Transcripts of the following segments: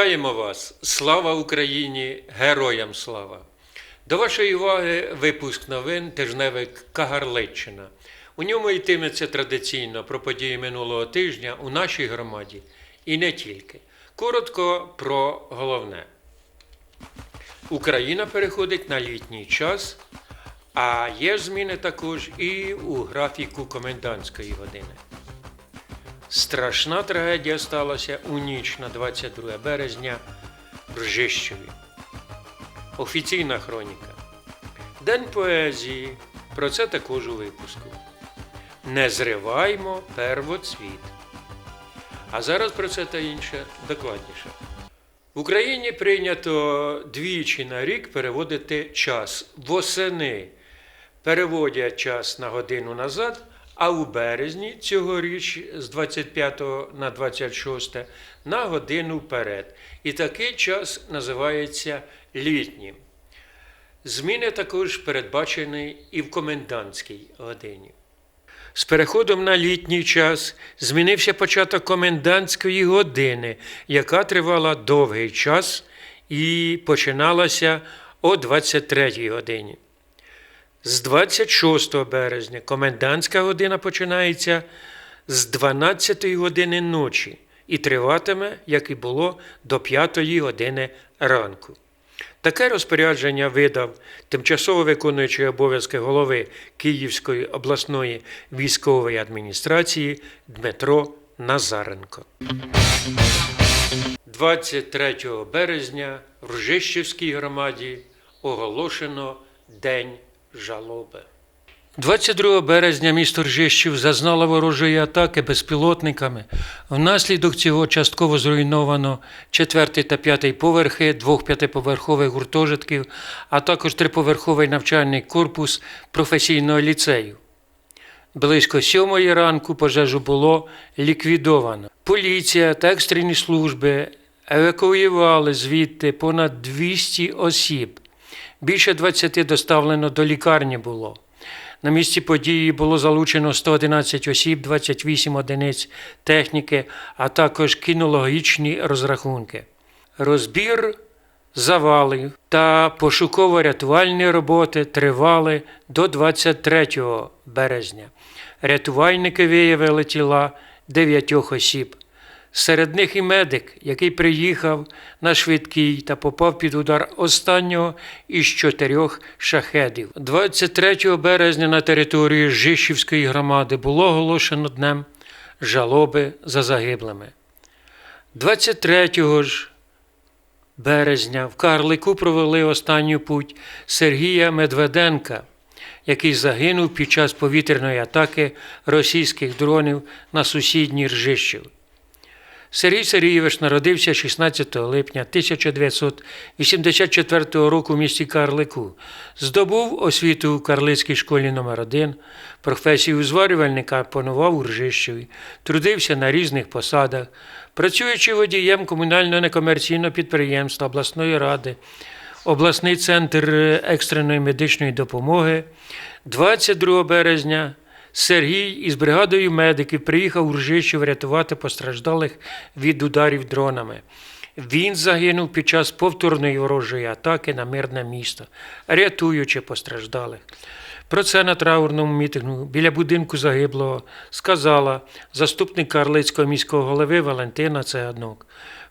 Вітаємо вас! Слава Україні! Героям слава! До вашої уваги випуск новин тижневик Кагарличчина. У ньому йтиметься традиційно про події минулого тижня у нашій громаді і не тільки. Коротко про головне. Україна переходить на літній час, а є зміни також і у графіку комендантської години. Страшна трагедія сталася у ніч на 22 березня в Ржищеві. Офіційна хроніка. День поезії. Про це також у випуску. Не зриваймо первоцвіт. А зараз про це та інше докладніше. В Україні прийнято двічі на рік переводити час. Восени переводять час на годину назад, а у березні цьогоріч з 25 на 26 на годину вперед. І такий час називається літнім. Зміни також передбачені і в комендантській годині. З переходом на літній час змінився початок комендантської години, яка тривала довгий час і починалася о 23 годині. З 26 березня комендантська година починається з 12 години ночі і триватиме, як і було, до 5 години ранку. Таке розпорядження видав тимчасово виконуючий обов'язки голови Київської обласної військової адміністрації Дмитро Назаренко. 23 березня в Ржищівській громаді оголошено День жалоби. 22 березня місто Ржищів зазнало ворожої атаки безпілотниками. Внаслідок цього частково зруйновано 4 та 5 поверхи двох п'ятиповерхових гуртожитків, а також триповерховий навчальний корпус професійного ліцею. Близько сьомої ранку пожежу було ліквідовано. Поліція та екстрені служби евакуювали звідти понад 200 осіб. Більше 20 доставлено до лікарні було. На місці події було залучено 111 осіб, 28 одиниць техніки, а також кінологічні розрахунки. Розбір завалів та пошуково-рятувальні роботи тривали до 23 березня. Рятувальники виявили тіла 9 осіб. Серед них і медик, який приїхав на швидкий та попав під удар останнього із чотирьох шахедів. 23 березня на території Жишівської громади було оголошено днем жалоби за загиблими. 23 ж березня в Карлику провели останню путь Сергія Медведенка, який загинув під час повітряної атаки російських дронів на сусідній Ржищів. Сергій Сергійович народився 16 липня 1984 року в місті Карлику. Здобув освіту у Карлицькій школі номер 1 професію зварювальника панував у Ржищеві, трудився на різних посадах, працюючи водієм комунального некомерційного підприємства обласної ради, обласний центр екстреної медичної допомоги. 22 березня Сергій із бригадою медиків приїхав у Ржищів рятувати постраждалих від ударів дронами. Він загинув під час повторної ворожої атаки на мирне місто, рятуючи постраждалих. Про це на траурному мітингу біля будинку загиблого сказала заступник Карлицького міського голови Валентина Цеганок.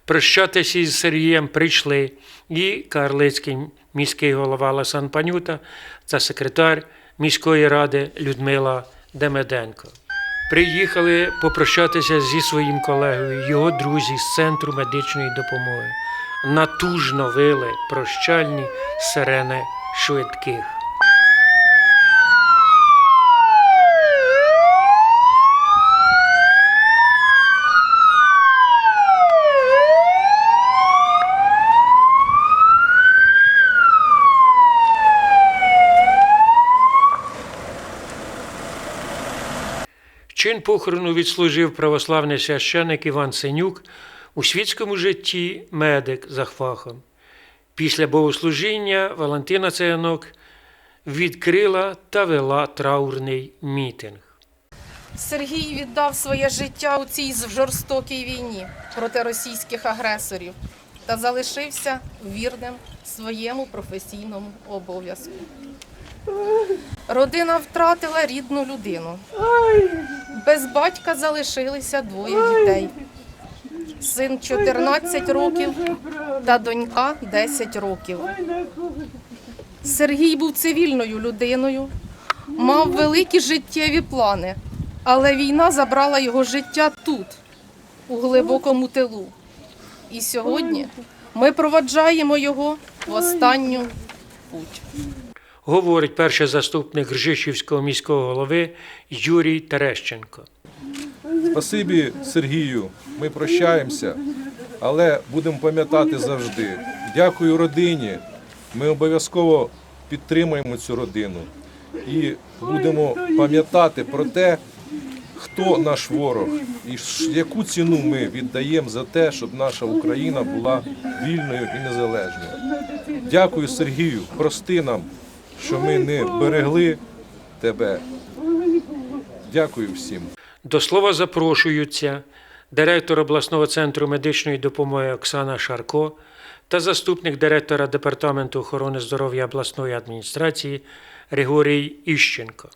Прощатися із Сергієм прийшли і Карлицький міський голова Ласан Панюта та секретар міської ради Людмила Демеденко. Приїхали попрощатися зі своїм колегою, його друзі з Центру медичної допомоги. Натужно вили прощальні сирени швидких. Чин похорону відслужив православний священик Іван Синюк, у світському житті медик за фахом. Після богослужіння Валентина Цеянок відкрила та вела траурний мітинг. Сергій віддав своє життя у цій жорстокій війні проти російських агресорів та залишився вірним своєму професійному обов'язку. Родина втратила рідну людину. Без батька залишилися двоє дітей. Син 14 років та донька 10 років. Сергій був цивільною людиною, мав великі життєві плани, але війна забрала його життя тут, у глибокому тилу. І сьогодні ми проваджаємо його в останню путь. Говорить перший заступник Ржищівського міського голови Юрій Терещенко. Спасибі Сергію. Ми прощаємося, але будемо пам'ятати завжди. Дякую родині. Ми обов'язково підтримаємо цю родину і будемо пам'ятати про те, хто наш ворог і яку ціну ми віддаємо за те, щоб наша Україна була вільною і незалежною. Дякую, Сергію. Прости нам, що ми не берегли тебе. Дякую всім. До слова запрошуються директор обласного центру медичної допомоги Оксана Шарко та заступник директора Департаменту охорони здоров'я обласної адміністрації Григорій Іщенко.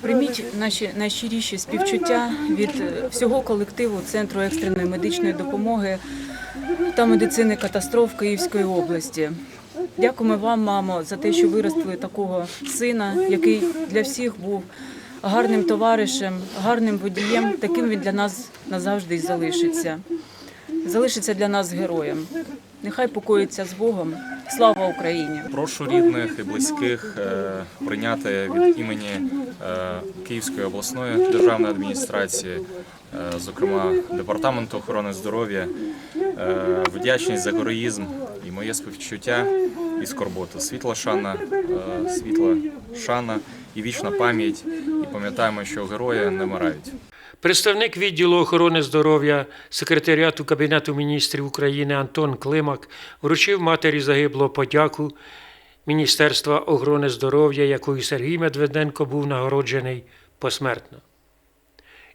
Прийміть наші найщиріші співчуття від всього колективу Центру екстреної медичної допомоги та медицини катастроф Київської області. Дякуємо вам, мамо, за те, що виростили такого сина, який для всіх був гарним товаришем, гарним водієм. Таким він для нас назавжди й залишиться. Залишиться для нас героєм. Нехай покоїться з Богом. Слава Україні! Прошу рідних і близьких е, прийняти від імені е, Київської обласної державної адміністрації, е, зокрема департаменту охорони здоров'я, вдячність за героїзм і моє співчуття і скорботу. Світла шана, е, світла шана і вічна пам'ять. І пам'ятаємо, що герої не вмирають. Представник відділу охорони здоров'я секретаріату Кабінету міністрів України Антон Климак вручив матері загиблого подяку Міністерства охорони здоров'я, якою Сергій Медведенко був нагороджений посмертно.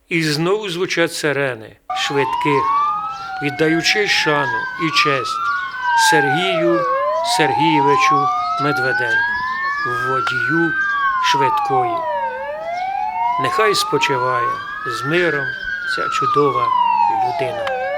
І знову звучать сирени швидких, віддаючи шану і честь Сергію Сергійовичу Медведенку, водію швидкої. Нехай спочиває з миром ця чудова людина.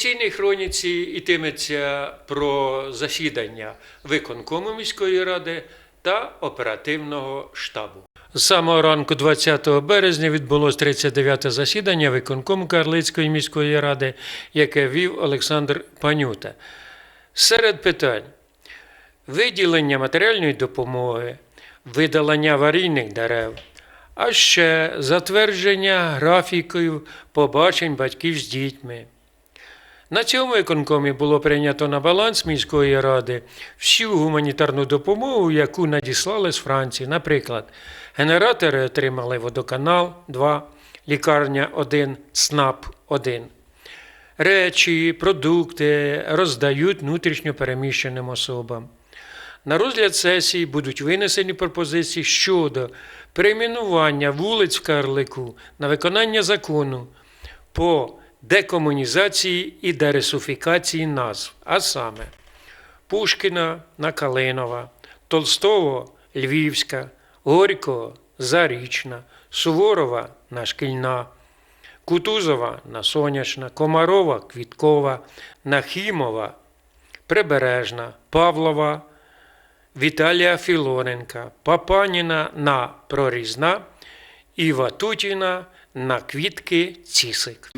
Офіційній хроніці йтиметься про засідання виконкому міської ради та оперативного штабу. З самого ранку 20 березня відбулось 39-те засідання виконкому Карлицької міської ради, яке вів Олександр Панюта. Серед питань виділення матеріальної допомоги, видалення аварійних дерев, а ще затвердження графіків побачень батьків з дітьми. На цьому виконкомі було прийнято на баланс міської ради всю гуманітарну допомогу, яку надіслали з Франції. Наприклад, генератори отримали водоканал 2, лікарня 1, СНАП 1. Речі, продукти роздають внутрішньо переміщеним особам. На розгляд сесії будуть винесені пропозиції щодо перейменування вулиць в Карлику на виконання закону по декомунізації і дересуфікації назв, а саме Пушкіна на Калинова, Толстого Львівська, Горького Зарічна, Суворова на Шкільна, Кутузова на Сонячна, Комарова Квіткова, Нахімова Прибережна, Павлова, Віталія Філоненка, Папаніна на Прорізна і Ватутіна на квітки Цісик.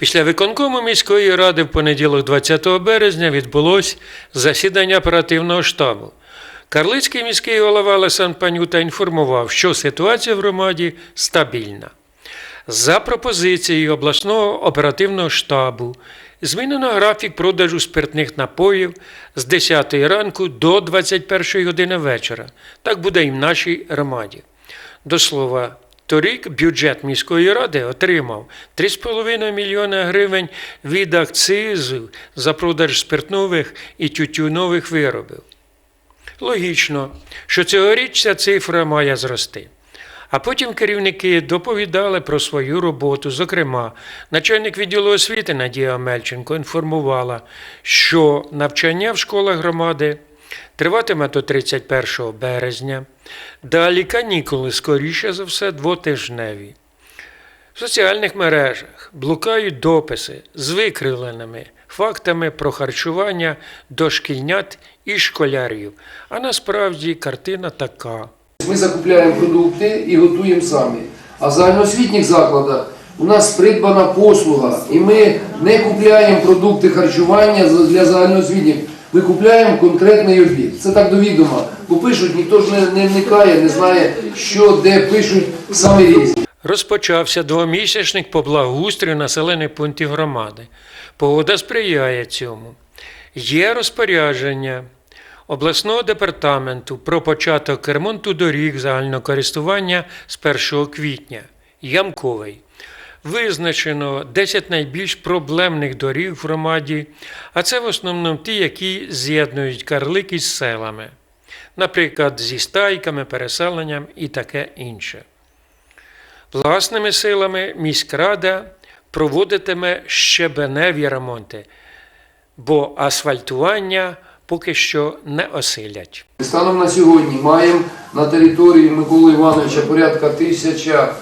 Після виконкому міської ради в понеділок 20 березня відбулось засідання оперативного штабу. Карлицький міський голова Олександр Панюта інформував, що ситуація в громаді стабільна. За пропозицією обласного оперативного штабу змінено графік продажу спиртних напоїв з 10 ранку до 21 години вечора. Так буде і в нашій громаді. До слова, торік бюджет міської ради отримав 3,5 мільйона гривень від акцизу за продаж спиртнових і тютюнових виробів. Логічно, що цьогоріч ця цифра має зрости. А потім керівники доповідали про свою роботу. Зокрема, начальник відділу освіти Надія Мельченко інформувала, що навчання в школах громади триватиме до 31 березня. Далі канікули, скоріше за все, двотижневі. В соціальних мережах блукають дописи з викривленими фактами про харчування дошкільнят і школярів. А насправді картина така. Ми закупляємо продукти і готуємо самі. А в загальноосвітніх закладах у нас придбана послуга, і ми не купляємо продукти харчування для загальноосвітніх. Ми купляємо конкретний обід. Це так до відома. Бо пишуть, ніхто ж не, не вникає, не знає, що де пишуть саме різні. Розпочався двомісячник по благоустрою населених пунктів громади. Погода сприяє цьому. Є розпорядження обласного департаменту про початок ремонту доріг загального користування з 1 квітня. Ямковий. Визначено 10 найбільш проблемних доріг в громаді, а це в основному ті, які з'єднують карлики з селами, наприклад, зі стайками, переселенням і таке інше. Власними силами міськрада проводитиме щебеневі ремонти, бо асфальтування поки що не осилять. Станом на сьогодні маємо на території Миколи Івановича порядка тисяча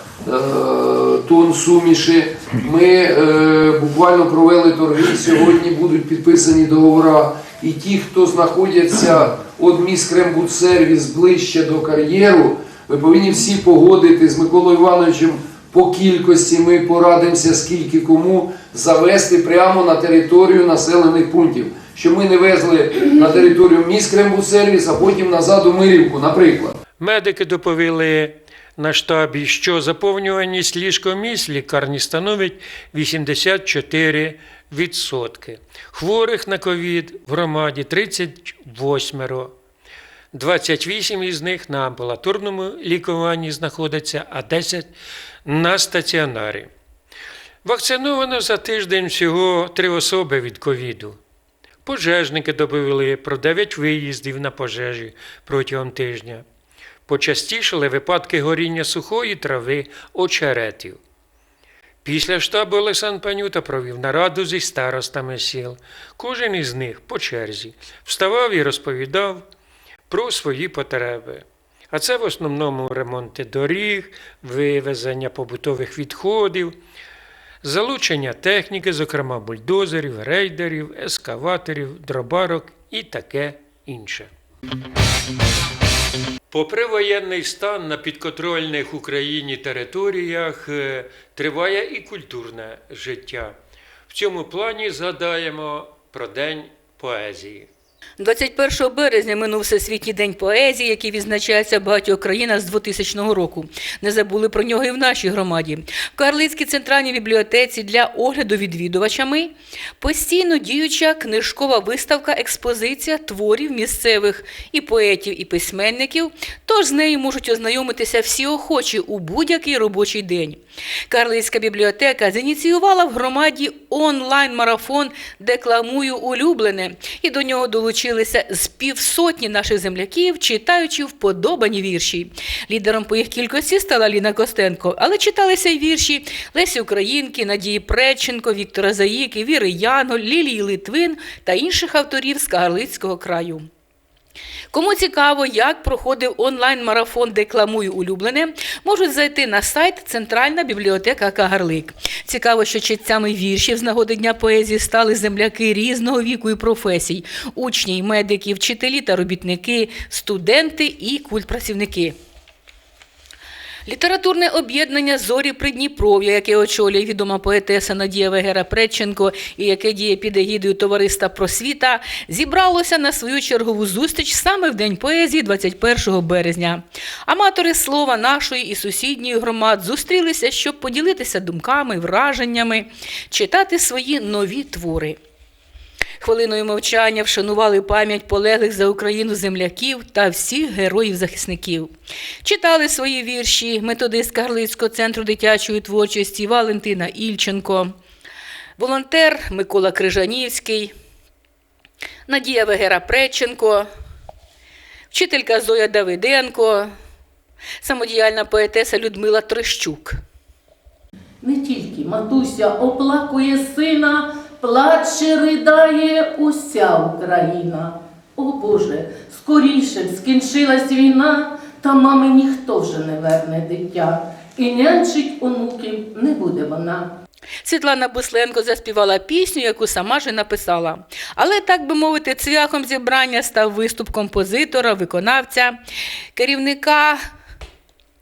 тонн суміші. Ми е, буквально провели торги. Сьогодні будуть підписані договори. І ті, хто знаходяться від міськрембудсервіс ближче до кар'єру, ви повинні всі погодити з Миколою Івановичем по кількості. Ми порадимося, скільки кому завести прямо на територію населених пунктів. Щоб ми не везли на територію міськрембудсервіс, а потім назад у Мирівку, наприклад. Медики доповіли на штабі, що заповнюваність ліжкомісць лікарні становить 84%. Хворих на ковід в громаді 38. 28 із них на амбулаторному лікуванні знаходяться, а 10 на стаціонарі. Вакциновано за тиждень всього три особи від ковіду. Пожежники доповіли про 9 виїздів на пожежі протягом тижня. Почастішали випадки горіння сухої трави очеретів. Після штабу Олександр Панюта провів нараду зі старостами сіл. Кожен із них по черзі вставав і розповідав про свої потреби. А це в основному ремонти доріг, вивезення побутових відходів, залучення техніки, зокрема бульдозерів, рейдерів, ескаваторів, дробарок і таке інше. Попри воєнний стан на підконтрольних Україні територіях е, триває і культурне життя. В цьому плані згадаємо про День поезії. 21 березня минув Всесвітній день поезії, який відзначається в багатьох країнах з 2000 року. Не забули про нього і в нашій громаді. В Карлицькій центральній бібліотеці для огляду відвідувачами постійно діюча книжкова виставка експозиція творів місцевих і поетів, і письменників. Тож з нею можуть ознайомитися всі охочі у будь-який робочий день. Карлицька бібліотека зініціювала в громаді онлайн-марафон Декламую улюблене, і до нього долучилися з півсотні наших земляків, читаючи вподобані вірші. Лідером по їх кількості стала Ліна Костенко, але читалися й вірші Лесі Українки, Надії Преченко, Віктора Заїки, Віри Яно, Лілії Литвин та інших авторів з Карлицького краю. Кому цікаво, як проходив онлайн-марафон Декламую улюблене, можуть зайти на сайт Центральна бібліотека Кагарлик. Цікаво, що читцями віршів з нагоди Дня поезії стали земляки різного віку і професій: учні, медики, вчителі та робітники, студенти і культпрацівники. Літературне об'єднання Зорі Придніпров'я, яке очолює відома поетеса Надія Вегера Предченко і яке діє під егідою товариства Просвіта, зібралося на свою чергову зустріч саме в День поезії 21 березня. Аматори слова нашої і сусідньої громад зустрілися, щоб поділитися думками, враженнями, читати свої нові твори. Хвилиною мовчання вшанували пам'ять полеглих за Україну земляків та всіх героїв-захисників. Читали свої вірші методистка Гарлицького центру дитячої творчості Валентина Ільченко, волонтер Микола Крижанівський, Надія Вегера Преченко, вчителька Зоя Давиденко, самодіяльна поетеса Людмила Трещук. Не тільки матуся оплакує сина, плаче, ридає уся Україна. О Боже, скоріше б скінчилась війна, та мами ніхто вже не верне дитя, і нянчить онуків не буде вона. Світлана Бусленко заспівала пісню, яку сама ж написала. Але, так би мовити, цвяхом зібрання став виступ композитора, виконавця, керівника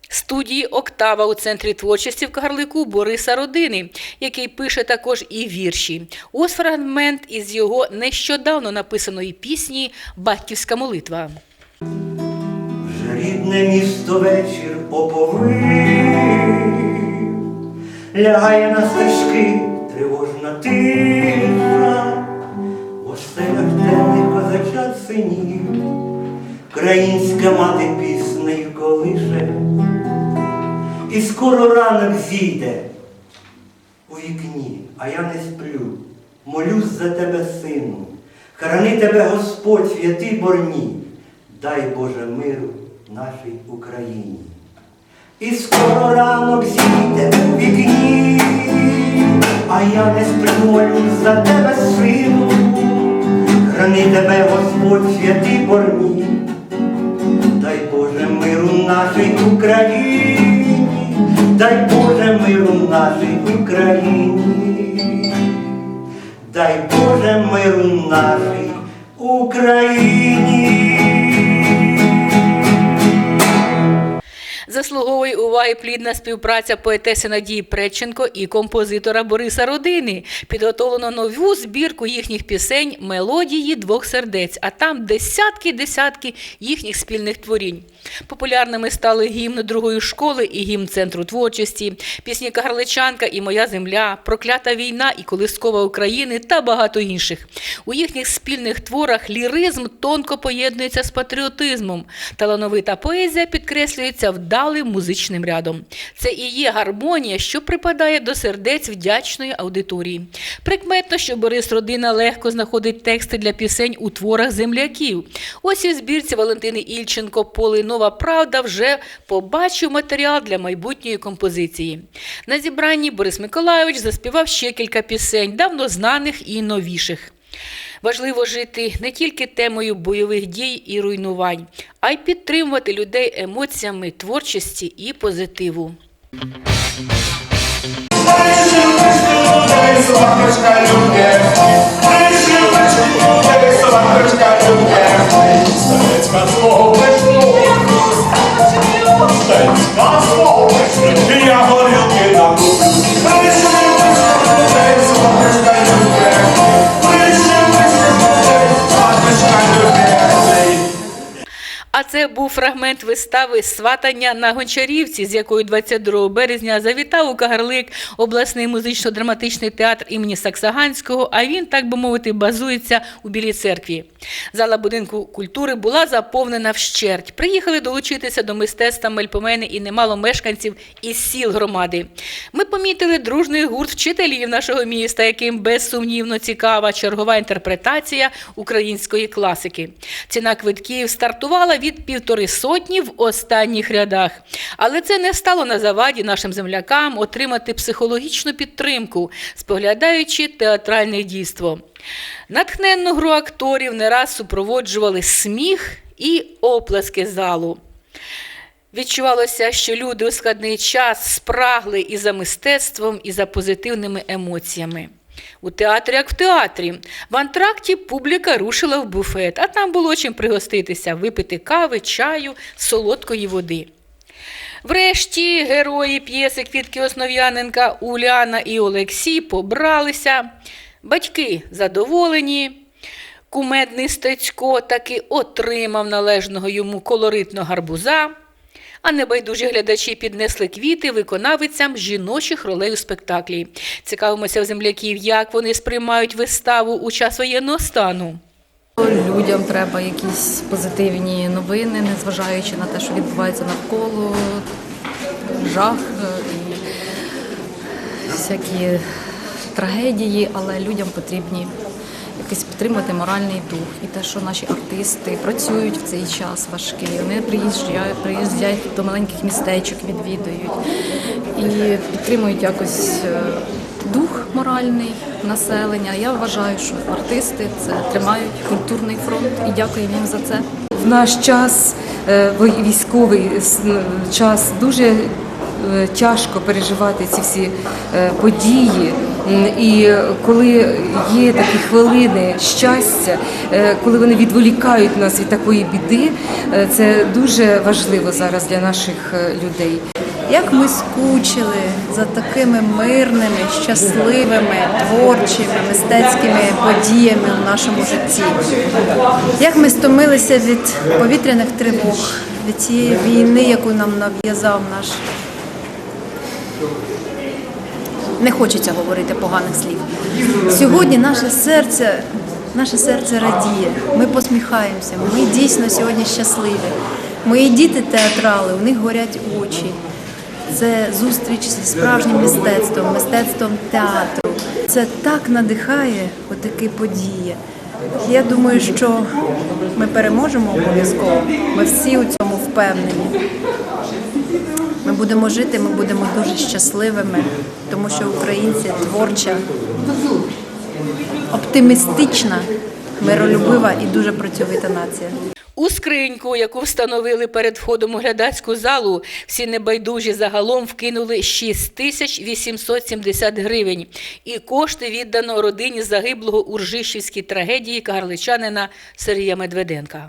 студії Октава у центрі творчості в Кагарлику Бориса Родини, який пише також і вірші. Ось фрагмент із його нещодавно написаної пісні Батьківська молитва. Вже рідне місто вечір поповив, лягає на стежки тривожна тиша, в оселях темних козачат синів, Українська мати скоро ранок зійде у вікні, а я не сплю, молюсь за тебе, сину, храни тебе Господь, святий борні, дай Боже миру нашій Україні. І скоро ранок зійде у вікні, а я не сплю, молюсь за тебе, сину, храни тебе Господь, святий борні, дай Боже миру нашій Україні, дай Боже миру нашій Україні, дай Боже миру нашій Україні. Заслуговує уваги плідна співпраця поетеси Надії Предченко і композитора Бориса Родини. Підготовлено нову збірку їхніх пісень Мелодії двох сердець, а там десятки-десятки їхніх спільних творінь. Популярними стали гімн другої школи і гімн центру творчості, пісні Кагарличанка і Моя земля, Проклята війна і Колискова України та багато інших. У їхніх спільних творах ліризм тонко поєднується з патріотизмом. Талановита поезія підкреслюється вдалим музичним рядом. Це і є гармонія, що припадає до сердець вдячної аудиторії. Прикметно, що Борис Родина легко знаходить тексти для пісень у творах земляків. Ось і збірці Валентини Ільченко Поле нова правда вже побачив матеріал для майбутньої композиції. На зібранні Борис Миколайович заспівав ще кілька пісень, давно знаних і новіших. Важливо жити не тільки темою бойових дій і руйнувань, а й підтримувати людей емоціями творчості і позитиву. Я горілки А це був фрагмент вистави Сватання на Гончарівці, з якою 22 березня завітав у Кагарлик обласний музично-драматичний театр імені Саксаганського. А він, так би мовити, базується у Білій церкві. Зала будинку культури була заповнена вщерть. Приїхали долучитися до мистецтва мельпомени і немало мешканців із сіл громади. Ми помітили дружний гурт вчителів нашого міста, яким безсумнівно цікава чергова інтерпретація української класики. Ціна квитків стартувала від півтори сотні в останніх рядах. Але це не стало на заваді нашим землякам отримати психологічну підтримку, споглядаючи театральне дійство. Натхненну гру акторів не раз супроводжували сміх і оплески залу. Відчувалося, що люди у складний час спрагли і за мистецтвом, і за позитивними емоціями. У театрі, як в театрі, в антракті публіка рушила в буфет, а там було чим пригоститися, випити кави, чаю, солодкої води. Врешті герої п'єси Квітки Основ'яненка Уляна і Олексій побралися. Батьки задоволені. Кумедний Стецько таки отримав належного йому колоритного гарбуза. А небайдужі глядачі піднесли квіти виконавицям жіночих ролей у спектаклі. Цікавимося в земляків, як вони сприймають виставу у час воєнного стану. Людям треба якісь позитивні новини, незважаючи на те, що відбувається навколо, жах е, і всякі трагедії, але людям потрібні якось підтримати моральний дух. І те, що наші артисти працюють в цей час важкий, вони приїжджають, приїздять до маленьких містечок, відвідують і підтримують якось е, дух моральний населення. Я вважаю, що артисти це тримають культурний фронт і дякую їм за це. В наш час е, військовий час дуже е, тяжко переживати ці всі е, події. І коли є такі хвилини щастя, е, коли вони відволікають нас від такої біди, е, це дуже важливо зараз для наших е, людей. Як ми скучили за такими мирними, щасливими, творчими, мистецькими подіями в нашому житті. Як ми стомилися від повітряних тривог, від цієї війни, яку нам нав'язав наш. Не хочеться говорити поганих слів. Сьогодні наше серце, наше серце радіє. Ми посміхаємося. Ми дійсно сьогодні щасливі. Мої діти театрали, у них горять очі. Це зустріч зі справжнім мистецтвом, мистецтвом театру. Це так надихає отакі події. Я думаю, що ми переможемо обов'язково. Ми всі у цьому впевнені. Ми будемо жити, ми будемо дуже щасливими, тому що українці творча, оптимістична, миролюбива і дуже працьовита нація. У скриньку, яку встановили перед входом у глядацьку залу, всі небайдужі загалом вкинули 6870 гривень. І кошти віддано родині загиблого у Ржищівській трагедії кагарличанина Сергія Медведенка.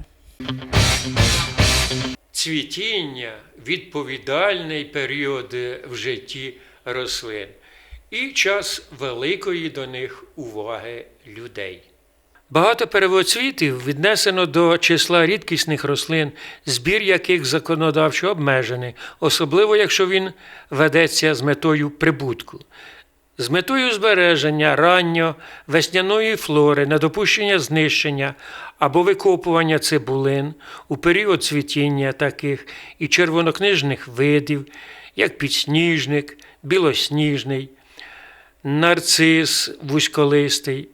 Цвітіння відповідальний період в житті рослин і час великої до них уваги людей. Багато первоцвітів віднесено до числа рідкісних рослин, збір яких законодавчо обмежений, особливо якщо він ведеться з метою прибутку. З метою збереження ранньо весняної флори, недопущення знищення або викопування цибулин у період цвітіння таких і червонокнижних видів, як підсніжник, білосніжний, нарцис вузьколистий,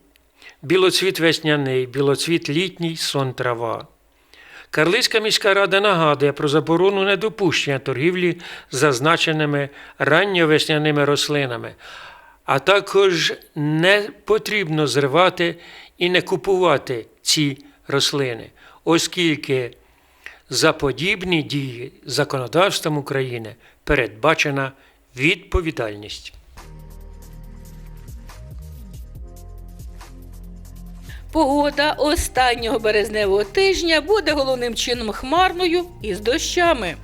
білоцвіт весняний, білоцвіт літній, сон трава. Карлицька міська рада нагадує про заборону недопущення торгівлі зазначеними ранньовесняними рослинами, а також не потрібно зривати і не купувати ці рослини, оскільки за подібні дії законодавством України передбачена відповідальність. Погода останнього березневого тижня буде головним чином хмарною і з дощами.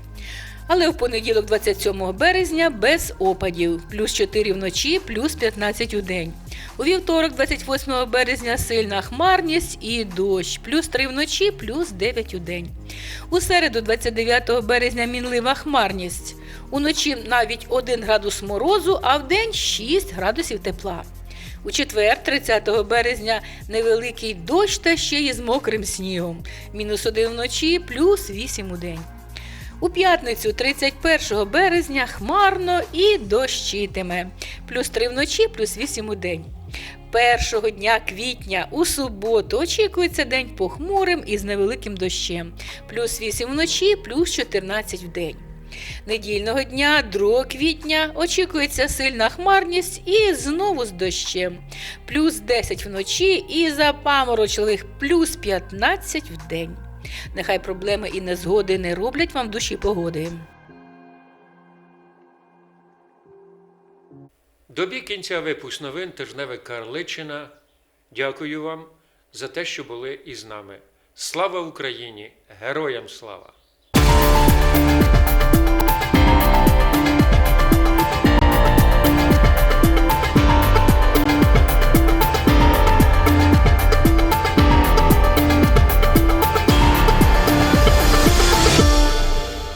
Але в понеділок, 27 березня, без опадів, плюс 4 вночі, плюс 15 у день. У вівторок, 28 березня, сильна хмарність і дощ, плюс 3 вночі, плюс 9 у день. У середу, 29 березня, мінлива хмарність. Уночі навіть 1 градус морозу, а в день 6 градусів тепла. У четвер, 30 березня, невеликий дощ та ще й з мокрим снігом. Мінус 1 вночі, плюс 8 у день. У п'ятницю, 31 березня, хмарно і дощитиме. Плюс 3 вночі, плюс 8 у день. Першого дня квітня у суботу очікується день похмурим і з невеликим дощем. Плюс 8 вночі, плюс 14 в день. Недільного дня, 2 квітня, очікується сильна хмарність і знову з дощем. Плюс 10 вночі і запаморочливих плюс 15 в день. Нехай проблеми і незгоди не роблять вам душі погоди. Добі кінця випуск новин тижневик Карличина. Дякую вам за те, що були із нами. Слава Україні! Героям слава!